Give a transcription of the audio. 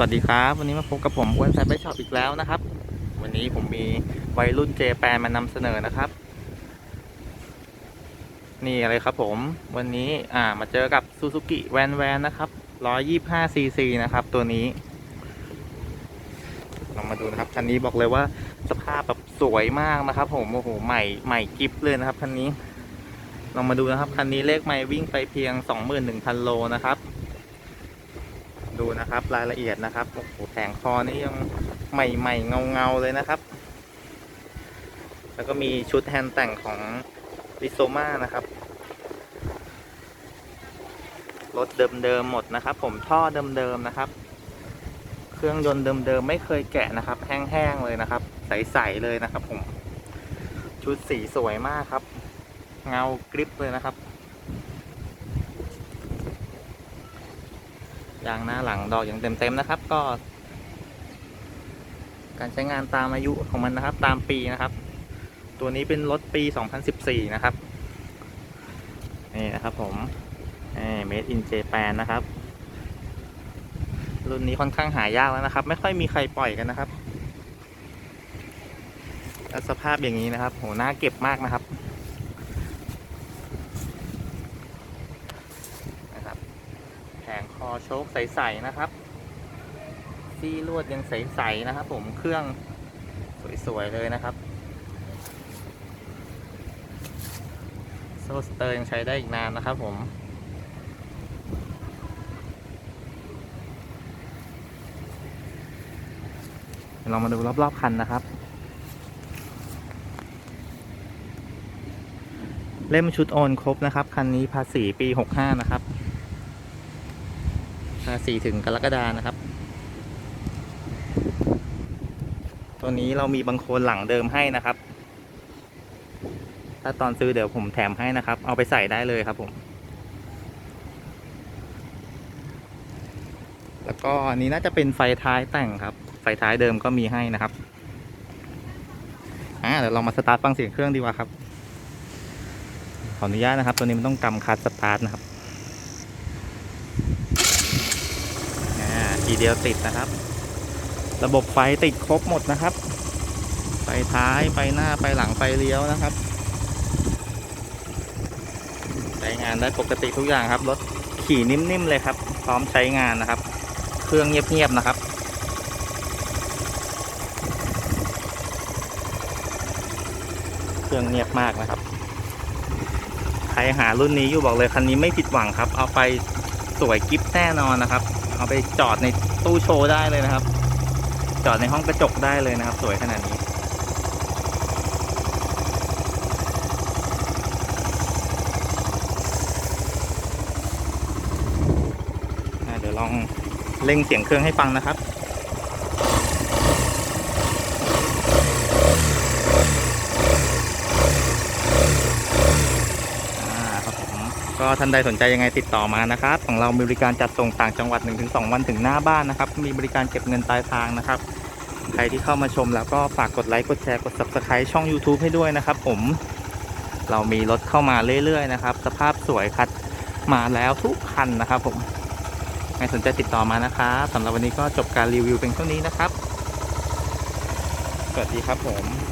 วัสดีครับ วันนี้มาพบกับผมอ้วนแฟนไปช็อปอีกแล้วนะครับ วันนี้ผมมีวัยรุ่นเจแปนมานำเสนอนะครับ นี่อะไรครับผมวันนี้อ่ามาเจอกับซูซูกิแวนแวนนะครับ125ซีซีนะครับ ตัวนี้ลองมาดูนะครับคันนี้บอกเลยว่าสภาพแบบสวยมากนะครับ ผมโอ้โหใหม่ใหม่กิฟเลยนะครับคันนี้ลองมาดูนะครับคันนี้เลขไม่วิ่งไปเพียง 21,000 โลนะครับ ดูนะครับรายละเอียดนะครับโอ้โหแผงคอนี่ยังใหม่ๆเงาๆเลยนะครับ แล้วก็มีชุดแฮนแต่งของริโซมานะครับรถเดิมๆหมดนะครับ ผมท่อเดิมๆนะครับ เครื่องยนต์เดิมๆไม่เคยแกะนะครับ แห้งๆเลยนะครับ ใสๆเลยนะครับ ผม ชุดสีสวยมากครับ เงากริบเลยนะครับ ยางหน้าหลังดอกอย่างเต็มๆนะครับ ก็ การใช้งานตามอายุของมันนะครับ ตามปีนะครับ ตัวนี้เป็นรถปี 2014 นะครับนี่นะครับผมเมดอินเจแปนนะครับ รุ่นนี้ค่อนข้างหายากแล้วนะครับ ไม่ค่อยมีใครปล่อยกันนะครับสภาพอย่างนี้นะครับโหน่าเก็บมากนะครับ แผ งคอโชคใสๆนะครับ ซี่ลวดยังใสๆนะครับ ผมเครื่องสวยๆเลยนะครับ โซ่สเตอร์ยังใช้ได้อีกนานนะครับ ผมเดี๋ยวเรามาดูรอบๆคันนะครับ เล่มชุดโอนครบนะครับ คันนี้ภาษีปี 65 นะครับ ภาษีถึงกรกฎานะครับ ตัวนี้เรามีบังโคลนหลังเดิมให้นะครับ ถ้าตอนซื้อเดี๋ยวผมแถมให้นะครับ เอาไปใส่ได้เลยครับผม แล้วก็อันนี้น่าจะเป็นไฟท้ายแต่งครับ ไฟท้ายเดิมก็มีให้นะครับอ่าเดี๋ยวเรามาสตาร์ทฟังเสียงเครื่องดีกว่าครับ ขออนุญาตนะครับ ตัวนี้มันต้องกำคัดสตาร์ทนะครับ อ่า ทีเดียวติดนะครับ ระบบไฟติดครบหมดนะครับ ไฟท้ายไฟหน้าไฟหลังไฟเลี้ยวนะครับใช้งานได้ปกติทุกอย่างครับรถขี่นิ่มๆเลยครับ พร้อมใช้งานนะครับ เครื่องเงียบๆนะครับเครื่องเงียบมากนะครับ ใครหารุ่นนี้อยู่บอกเลยคันนี้ไม่ผิดหวังครับ เอาไปสวยกิฟแน่นอนนะครับ เอาไปจอดในตู้โชว์ได้เลยนะครับ จอดในห้องกระจกได้เลยนะครับ สวยขนาดนี้เดี๋ยวลองเร่งเสียงเครื่องให้ฟังนะครับ อ่าครับผม ก็ท่านใดสนใจยังไงติดต่อมานะครับ ของเรามีบริการจัดส่งต่างจังหวัด 1-2 วันถึงหน้าบ้านนะครับ มีบริการเก็บเงินปลายทางนะครับ ใครที่เข้ามาชมแล้วก็ฝากกดไลค์กดแชร์กด subscribe ช่อง YouTube ให้ด้วยนะครับ ผมเรามีรถเข้ามาเรื่อยๆนะครับ สภาพสวยคัดมาแล้วทุกคันนะครับผมใครสนใจติดต่อมานะครับสำหรับวันนี้ก็จบการรีวิวเป็นเท่านี้นะครับ สวัสดีครับผม